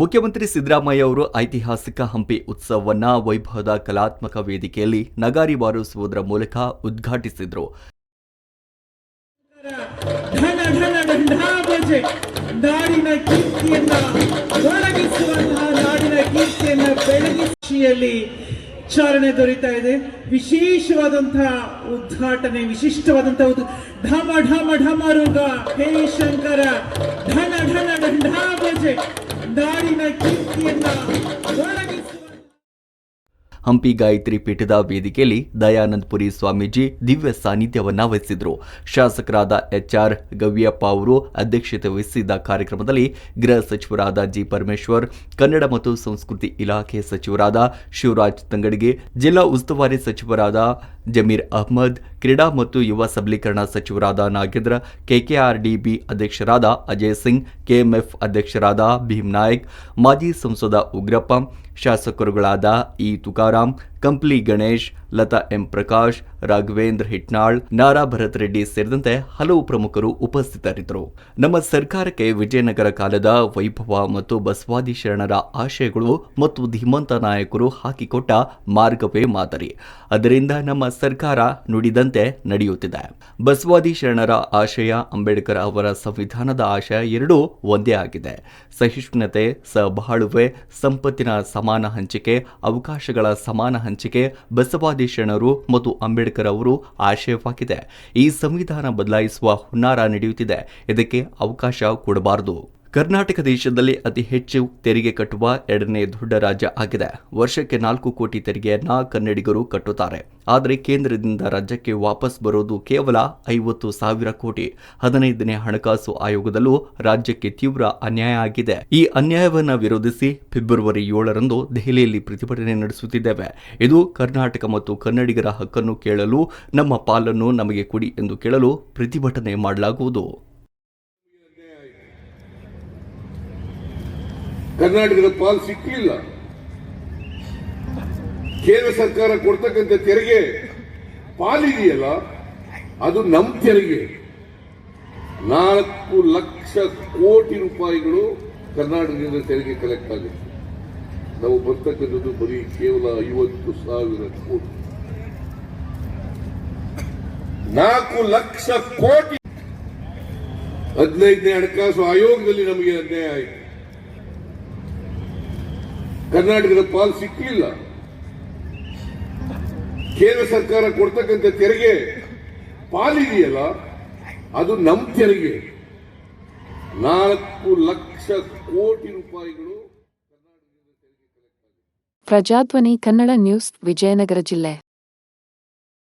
ಮುಖ್ಯಮಂತ್ರಿ ಸಿದ್ದರಾಮಯ್ಯ ಅವರು ಐತಿಹಾಸಿಕ ಹಂಪಿ ಉತ್ಸವವನ್ನ ವೈಭವದ ಕಲಾತ್ಮಕ ವೇದಿಕೆಯಲ್ಲಿ ನಗಾರಿ ಬಾರಿಸುವುದರ ಮೂಲಕ ಉದ್ಘಾಟಿಸಿದರು. ಚಾರಣೆ ದೊರೀತಾ ಇದೆ. ವಿಶೇಷವಾದಂತಹ ಉದ್ಘಾಟನೆ ವಿಶಿಷ್ಟವಾದಂತಹ ಧಮ ಢಮ ಢಮ ರೋಗ. ಹೇ ಶಂಕರ ಢನ ಘನ ಘಂಟಾಬಜೆ ನಾಡಿನ ಕೀರ್ತಿಯನ್ನ ಹಂಪಿ ಗಾಯತ್ರಿ ಪೀಠದ ವೇದಿಕೆಯಲ್ಲಿ ದಯಾನಂದಪುರಿ ಸ್ವಾಮೀಜಿ ದಿವ್ಯ ಸಾನ್ನಿಧ್ಯವನ್ನ ವಹಿಸಿದ್ರು. ಶಾಸಕರಾದ ಎಚ್ಆರ್ ಗವ್ಯಪ್ಪ ಅವರು ಅಧ್ಯಕ್ಷತೆ ವಹಿಸಿದ್ದ ಕಾರ್ಯಕ್ರಮದಲ್ಲಿ ಗೃಹ ಸಚಿವರಾದ ಜಿ ಪರಮೇಶ್ವರ್, ಕನ್ನಡ ಮತ್ತು ಸಂಸ್ಕೃತಿ ಇಲಾಖೆ ಸಚಿವರಾದ ಶಿವರಾಜ್ ತಂಗಡಿಗೆ ಜಿಲ್ಲಾ ಉಸ್ತುವಾರಿ ಸಚಿವರಾದ ಜಮೀರ್ ಅಹ್ಮದ್, ಕ್ರೀಡಾ ಮತ್ತು ಯುವ ಸಬಲೀಕರಣ ಸಚಿವರಾದ ನಾಗೇಂದ್ರ, ಕೆಕೆಆರ್ಡಿಬಿ ಅಧ್ಯಕ್ಷರಾದ ಅಜಯ್ ಸಿಂಗ್, ಕೆಎಂಎಫ್ ಅಧ್ಯಕ್ಷರಾದ ಭೀಮ್ ನಾಯಕ್, ಮಾಜಿ ಸಂಸದ ಉಗ್ರಪ್ಪ, ಶಾಸಕರುಗಳಾದ ಇ ತುಕಾರಾಂ ಕಂಪ್ಲಿ ಗಣೇಶ್, ಲತಾ ಎಂ ಪ್ರಕಾಶ್, ರಾಘವೇಂದ್ರ ಹಿಟ್ನಾಳ್, ನಾರಾ ಭರತ್ ರೆಡ್ಡಿ ಸೇರಿದಂತೆ ಹಲವು ಪ್ರಮುಖರು ಉಪಸ್ಥಿತರಿದ್ದರು. ನಮ್ಮ ಸರ್ಕಾರಕ್ಕೆ ವಿಜಯನಗರ ಕಾಲದ ವೈಭವ ಮತ್ತು ಬಸವಾದಿ ಶರಣರ ಆಶಯಗಳು ಮತ್ತು ಧೀಮಂತ ನಾಯಕರು ಹಾಕಿಕೊಟ್ಟ ಮಾರ್ಗವೇ ಮಾದರಿ. ಅದರಿಂದ ನಮ್ಮ ಸರ್ಕಾರ ನುಡಿದಂತೆ ನಡೆಯುತ್ತಿದೆ. ಬಸವಾದಿ ಶರಣರ ಆಶಯ, ಅಂಬೇಡ್ಕರ್ ಅವರ ಸಂವಿಧಾನದ ಆಶಯ ಎರಡೂ ಒಂದೇ ಆಗಿದೆ. ಸಹಿಷ್ಣುತೆ, ಸಬಾಳುವೆ, ಸಂಪತ್ತಿನ ಸಮಾನ ಹಂಚಿಕೆ, ಅವಕಾಶಗಳ ಸಮಾನ ಹಂಚಿಕೆ ಬಸವಾದಿ ಶರಣರು ಮತ್ತು ಅಂಬೇಡ್ಕರ್ ಅವರು ಆಶಯವಾಗಿದೆ. ಈ ಸಂವಿಧಾನ ಬದಲಾಯಿಸುವ ಹುನ್ನಾರ ನಡೆಯುತ್ತಿದೆ. ಇದಕ್ಕೆ ಅವಕಾಶ ಕೊಡಬಾರದು. ಕರ್ನಾಟಕ ದೇಶದಲ್ಲಿ ಅತಿ ಹೆಚ್ಚು ತೆರಿಗೆ ಕಟ್ಟುವ ಎರಡನೇ ದೊಡ್ಡ ರಾಜ್ಯ ಆಗಿದೆ. ವರ್ಷಕ್ಕೆ ನಾಲ್ಕು ಕೋಟಿ ತೆರಿಗೆಯನ್ನ ಕನ್ನಡಿಗರು ಕಟ್ಟುತ್ತಾರೆ. ಆದರೆ ಕೇಂದ್ರದಿಂದ ರಾಜ್ಯಕ್ಕೆ ವಾಪಸ್ ಬರೋದು ಕೇವಲ ಐವತ್ತು ಸಾವಿರ ಕೋಟಿ. ಹದಿನೈದನೇ ಹಣಕಾಸು ಆಯೋಗದಲ್ಲೂ ರಾಜ್ಯಕ್ಕೆ ತೀವ್ರ ಅನ್ಯಾಯ ಆಗಿದೆ. ಈ ಅನ್ಯಾಯವನ್ನು ವಿರೋಧಿಸಿ ಫೆಬ್ರವರಿ ಏಳರಂದು ದೆಹಲಿಯಲ್ಲಿ ಪ್ರತಿಭಟನೆ ನಡೆಸುತ್ತಿದ್ದೇವೆ. ಇದು ಕರ್ನಾಟಕ ಮತ್ತು ಕನ್ನಡಿಗರ ಹಕ್ಕನ್ನು ಕೇಳಲು ನಮ್ಮ ಪಾಲನ್ನು ನಮಗೆ ಕೊಡಿ ಎಂದು ಕೇಳಲು ಪ್ರತಿಭಟನೆ ಮಾಡಲಾಗುವುದು. ಕರ್ನಾಟಕದ ಪಾಲು ಸಿಕ್ಕಲಿಲ್ಲ. ಕೇಂದ್ರ ಸರ್ಕಾರ ಕೊಡ್ತಕ್ಕಂಥ ತೆರಿಗೆ ಪಾಲಿದೆಯಲ್ಲ, ಅದು ನಮ್ಮ ತೆರಿಗೆ. ನಾಲ್ಕು ಲಕ್ಷ ಕೋಟಿ ರೂಪಾಯಿಗಳು ಕರ್ನಾಟಕದಿಂದ ತೆರಿಗೆ ಕಲೆಕ್ಟ್ ಆಗುತ್ತೆ ನಾವು ಬರ್ತಕ್ಕಂಥದ್ದು ಬರೀ ಕೇವಲ ಐವತ್ತು ಸಾವಿರ ಕೋಟಿ. ನಾಲ್ಕು ಲಕ್ಷ ಕೋಟಿ. ಹದಿನೈದನೇ ಹಣಕಾಸು ಆಯೋಗದಲ್ಲಿ ನಮಗೆ ಅನ್ಯಾಯ ಆಯಿತು. ಕರ್ನಾಟಕದ ಪಾಲ್ ಸಿಕ್ಕಲಿಲ್ಲ ಕೇಂದ್ರ ಸರ್ಕಾರ ಕೊಡ್ತಕ್ಕಂಥ ತೆರಿಗೆ ಪಾಲಿದೆಯಲ್ಲ, ಅದು ನಮ್ಮ ತೆರಿಗೆ. ನಾಲ್ಕು ಲಕ್ಷ ಕೋಟಿ ರೂಪಾಯಿಗಳು ಪ್ರಜಾಧ್ವನಿ ಕನ್ನಡ ನ್ಯೂಸ್ ವಿಜಯನಗರ ಜಿಲ್ಲೆ.